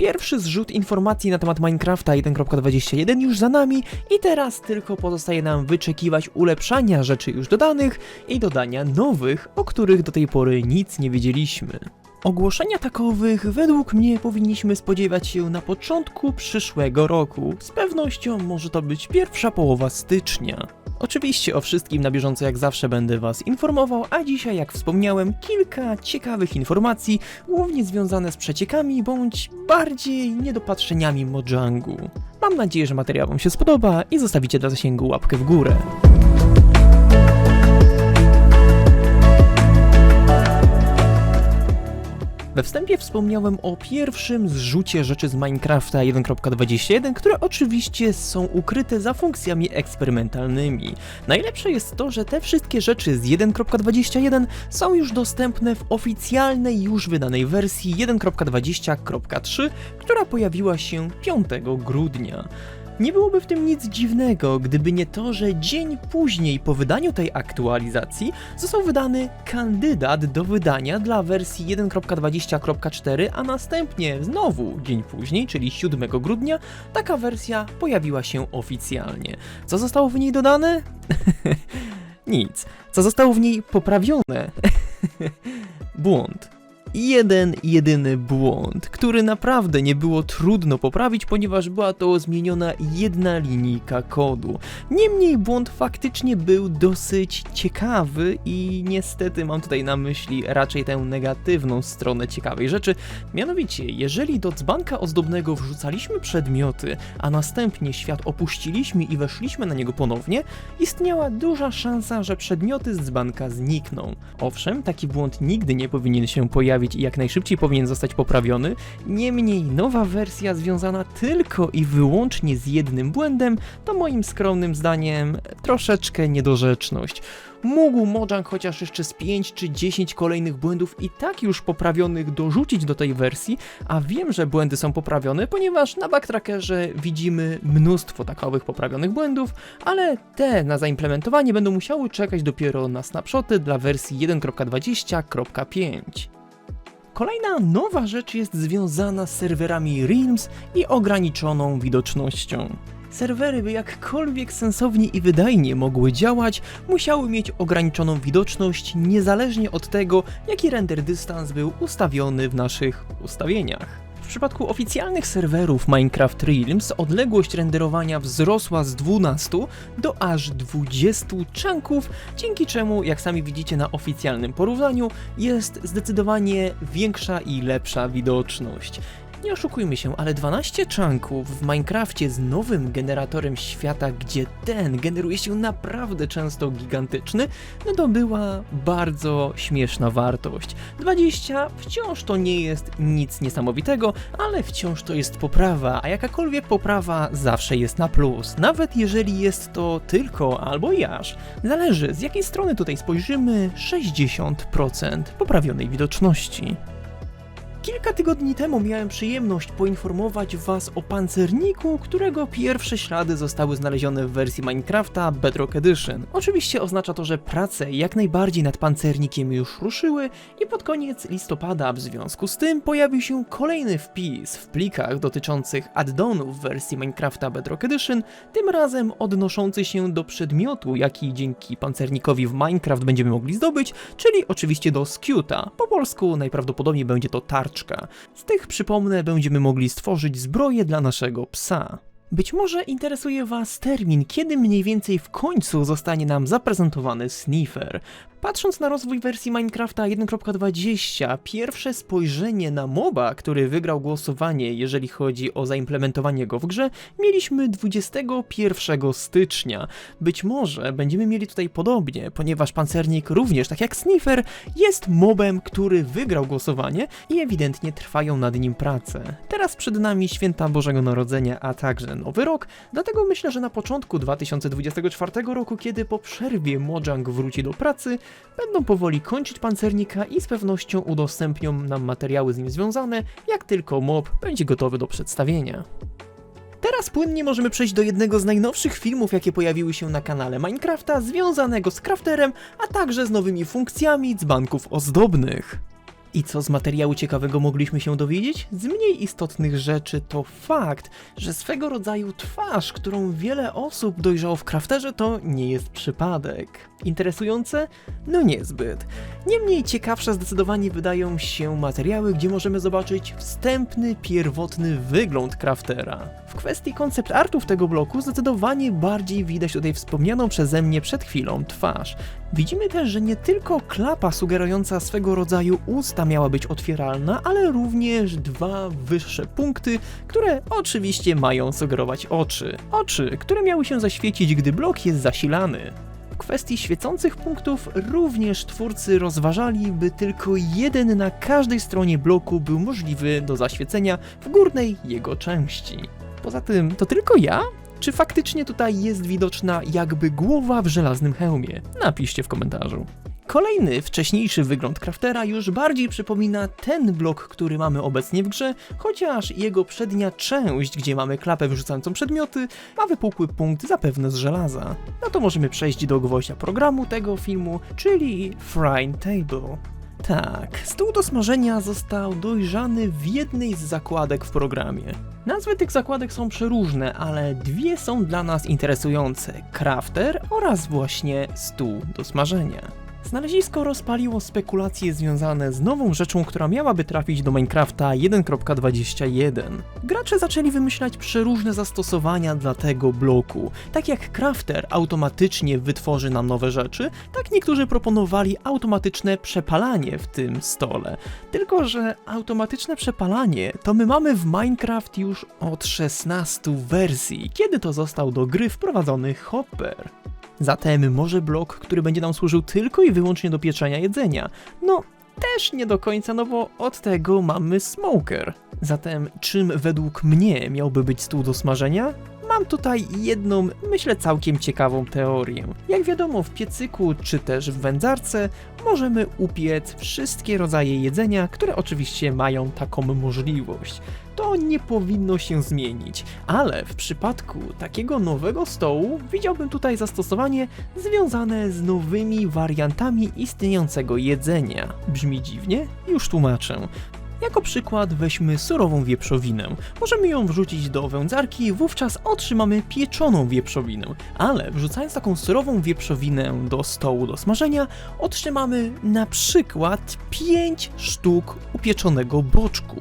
Pierwszy zrzut informacji na temat Minecrafta 1.21 już za nami i teraz tylko pozostaje nam wyczekiwać ulepszania rzeczy już dodanych i dodania nowych, o których do tej pory nic nie wiedzieliśmy. Ogłoszenia takowych według mnie powinniśmy spodziewać się na początku przyszłego roku. Z pewnością może to być pierwsza połowa stycznia. Oczywiście o wszystkim na bieżąco jak zawsze będę Was informował, a dzisiaj jak wspomniałem kilka ciekawych informacji, głównie związane z przeciekami bądź bardziej niedopatrzeniami Mojangu. Mam nadzieję, że materiał Wam się spodoba i zostawicie dla zasięgu łapkę w górę. We wstępie wspomniałem o pierwszym zrzucie rzeczy z Minecrafta 1.21, które oczywiście są ukryte za funkcjami eksperymentalnymi. Najlepsze jest to, że te wszystkie rzeczy z 1.21 są już dostępne w oficjalnej już wydanej wersji 1.20.3, która pojawiła się 5 grudnia. Nie byłoby w tym nic dziwnego, gdyby nie to, że dzień później po wydaniu tej aktualizacji został wydany kandydat do wydania dla wersji 1.20.4, a następnie znowu dzień później, czyli 7 grudnia, taka wersja pojawiła się oficjalnie. Co zostało w niej dodane? nic. Co zostało w niej poprawione? Błąd jeden jedyny błąd, który naprawdę nie było trudno poprawić, ponieważ była to zmieniona jedna linijka kodu. Niemniej błąd faktycznie był dosyć ciekawy i niestety mam tutaj na myśli raczej tę negatywną stronę ciekawej rzeczy. Mianowicie, jeżeli do dzbanka ozdobnego wrzucaliśmy przedmioty, a następnie świat opuściliśmy i weszliśmy na niego ponownie, istniała duża szansa, że przedmioty z dzbanka znikną. Owszem, taki błąd nigdy nie powinien się pojawić i jak najszybciej powinien zostać poprawiony. Niemniej nowa wersja związana tylko i wyłącznie z jednym błędem to moim skromnym zdaniem troszeczkę niedorzeczność. Mógł Mojang chociaż jeszcze z 5 czy 10 kolejnych błędów i tak już poprawionych dorzucić do tej wersji, a wiem, że błędy są poprawione, ponieważ na backtrackerze widzimy mnóstwo takowych poprawionych błędów, ale te na zaimplementowanie będą musiały czekać dopiero na snapshoty dla wersji 1.20.5. Kolejna nowa rzecz jest związana z serwerami Realms i ograniczoną widocznością. Serwery, by jakkolwiek sensownie i wydajnie mogły działać, musiały mieć ograniczoną widoczność niezależnie od tego, jaki render dystans był ustawiony w naszych ustawieniach. W przypadku oficjalnych serwerów Minecraft Realms odległość renderowania wzrosła z 12 do aż 20 chunków, dzięki czemu, jak sami widzicie na oficjalnym porównaniu, jest zdecydowanie większa i lepsza widoczność. Nie oszukujmy się, ale 12 chunków w Minecrafcie z nowym generatorem świata, gdzie ten generuje się naprawdę często gigantyczny, no to była bardzo śmieszna wartość. 20 wciąż to nie jest nic niesamowitego, ale wciąż to jest poprawa, a jakakolwiek poprawa zawsze jest na plus, nawet jeżeli jest to tylko albo i aż. Zależy z jakiej strony tutaj spojrzymy, 60% poprawionej widoczności. Kilka tygodni temu miałem przyjemność poinformować Was o pancerniku, którego pierwsze ślady zostały znalezione w wersji Minecrafta Bedrock Edition. Oczywiście oznacza to, że prace jak najbardziej nad pancernikiem już ruszyły i pod koniec listopada w związku z tym pojawił się kolejny wpis w plikach dotyczących addonów w wersji Minecrafta Bedrock Edition, tym razem odnoszący się do przedmiotu, jaki dzięki pancernikowi w Minecraft będziemy mogli zdobyć, czyli oczywiście do Scuta. Po polsku najprawdopodobniej będzie to tarcza. Z tych, przypomnę, będziemy mogli stworzyć zbroję dla naszego psa. Być może interesuje Was termin, kiedy mniej więcej w końcu zostanie nam zaprezentowany Sniffer. Patrząc na rozwój wersji Minecrafta 1.20, pierwsze spojrzenie na moba, który wygrał głosowanie, jeżeli chodzi o zaimplementowanie go w grze, mieliśmy 21 stycznia. Być może będziemy mieli tutaj podobnie, ponieważ pancernik również, tak jak Sniffer, jest mobem, który wygrał głosowanie i ewidentnie trwają nad nim prace. Teraz przed nami święta Bożego Narodzenia, a także nowy rok, dlatego myślę, że na początku 2024 roku, kiedy po przerwie Mojang wróci do pracy, będą powoli kończyć pancernika i z pewnością udostępnią nam materiały z nim związane, jak tylko mob będzie gotowy do przedstawienia. Teraz płynnie możemy przejść do jednego z najnowszych filmów, jakie pojawiły się na kanale Minecrafta, związanego z crafterem, a także z nowymi funkcjami dzbanków ozdobnych. I co z materiału ciekawego mogliśmy się dowiedzieć? Z mniej istotnych rzeczy to fakt, że swego rodzaju twarz, którą wiele osób dojrzało w crafterze, to nie jest przypadek. Interesujące? No niezbyt. Niemniej ciekawsze zdecydowanie wydają się materiały, gdzie możemy zobaczyć wstępny, pierwotny wygląd craftera. W kwestii koncept artów tego bloku zdecydowanie bardziej widać tutaj wspomnianą przeze mnie przed chwilą twarz. Widzimy też, że nie tylko klapa sugerująca swego rodzaju usta miała być otwieralna, ale również dwa wyższe punkty, które oczywiście mają sugerować oczy. Oczy, które miały się zaświecić, gdy blok jest zasilany. W kwestii świecących punktów również twórcy rozważali, by tylko jeden na każdej stronie bloku był możliwy do zaświecenia w górnej jego części. Poza tym, to tylko ja? Czy faktycznie tutaj jest widoczna jakby głowa w żelaznym hełmie? Napiszcie w komentarzu. Kolejny, wcześniejszy wygląd craftera już bardziej przypomina ten blok, który mamy obecnie w grze, chociaż jego przednia część, gdzie mamy klapę wyrzucającą przedmioty, ma wypukły punkt zapewne z żelaza. No to możemy przejść do gwoździa programu tego filmu, czyli Frying Table. Tak, stół do smażenia został dojrzany w jednej z zakładek w programie. Nazwy tych zakładek są przeróżne, ale dwie są dla nas interesujące: Crafter oraz właśnie stół do smażenia. Znalezisko rozpaliło spekulacje związane z nową rzeczą, która miałaby trafić do Minecrafta 1.21. Gracze zaczęli wymyślać przeróżne zastosowania dla tego bloku. Tak jak Crafter automatycznie wytworzy nam nowe rzeczy, tak niektórzy proponowali automatyczne przepalanie w tym stole. Tylko, że automatyczne przepalanie to my mamy w Minecraft już od 16 wersji, kiedy to został do gry wprowadzony Hopper. Zatem może blok, który będzie nam służył tylko i wyłącznie do pieczenia jedzenia. No, też nie do końca, no bo od tego mamy smoker. Zatem czym według mnie miałby być stół do smażenia? Mam tutaj jedną, myślę całkiem ciekawą teorię. Jak wiadomo, w piecyku czy też w wędzarce możemy upiec wszystkie rodzaje jedzenia, które oczywiście mają taką możliwość. To nie powinno się zmienić, ale w przypadku takiego nowego stołu widziałbym tutaj zastosowanie związane z nowymi wariantami istniejącego jedzenia. Brzmi dziwnie? Już tłumaczę. Jako przykład weźmy surową wieprzowinę. Możemy ją wrzucić do wędzarki wówczas otrzymamy pieczoną wieprzowinę. Ale wrzucając taką surową wieprzowinę do stołu do smażenia, otrzymamy na przykład 5 sztuk upieczonego boczku.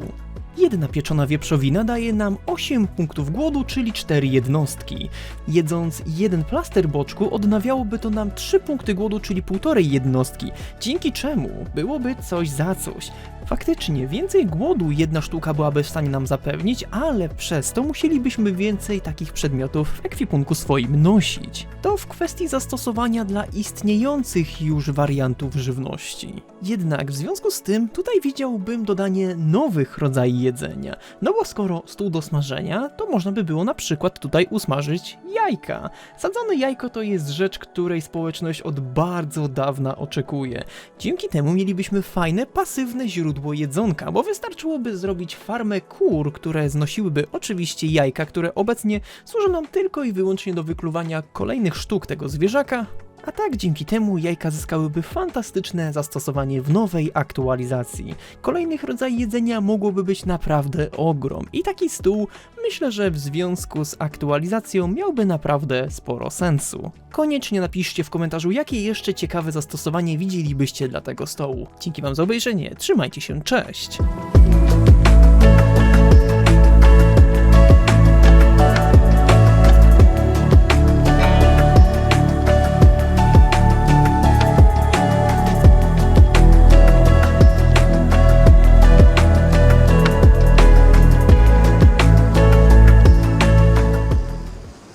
Jedna pieczona wieprzowina daje nam 8 punktów głodu, czyli 4 jednostki. Jedząc jeden plaster boczku odnawiałoby to nam 3 punkty głodu, czyli 1,5 jednostki, dzięki czemu byłoby coś za coś. Faktycznie, więcej głodu jedna sztuka byłaby w stanie nam zapewnić, ale przez to musielibyśmy więcej takich przedmiotów w ekwipunku swoim nosić. To w kwestii zastosowania dla istniejących już wariantów żywności. Jednak w związku z tym tutaj widziałbym dodanie nowych rodzajów jedzenia. No bo skoro stół do smażenia, to można by było na przykład tutaj usmażyć jajka. Sadzone jajko to jest rzecz, której społeczność od bardzo dawna oczekuje. Dzięki temu mielibyśmy fajne, pasywne źródło jedzonka, bo wystarczyłoby zrobić farmę kur, które znosiłyby oczywiście jajka, które obecnie służą nam tylko i wyłącznie do wykluwania kolejnych sztuk tego zwierzaka, a tak dzięki temu jajka zyskałyby fantastyczne zastosowanie w nowej aktualizacji. Kolejnych rodzajów jedzenia mogłoby być naprawdę ogrom i taki stół myślę, że w związku z aktualizacją miałby naprawdę sporo sensu. Koniecznie napiszcie w komentarzu, jakie jeszcze ciekawe zastosowanie widzielibyście dla tego stołu. Dzięki wam za obejrzenie, trzymajcie się, cześć!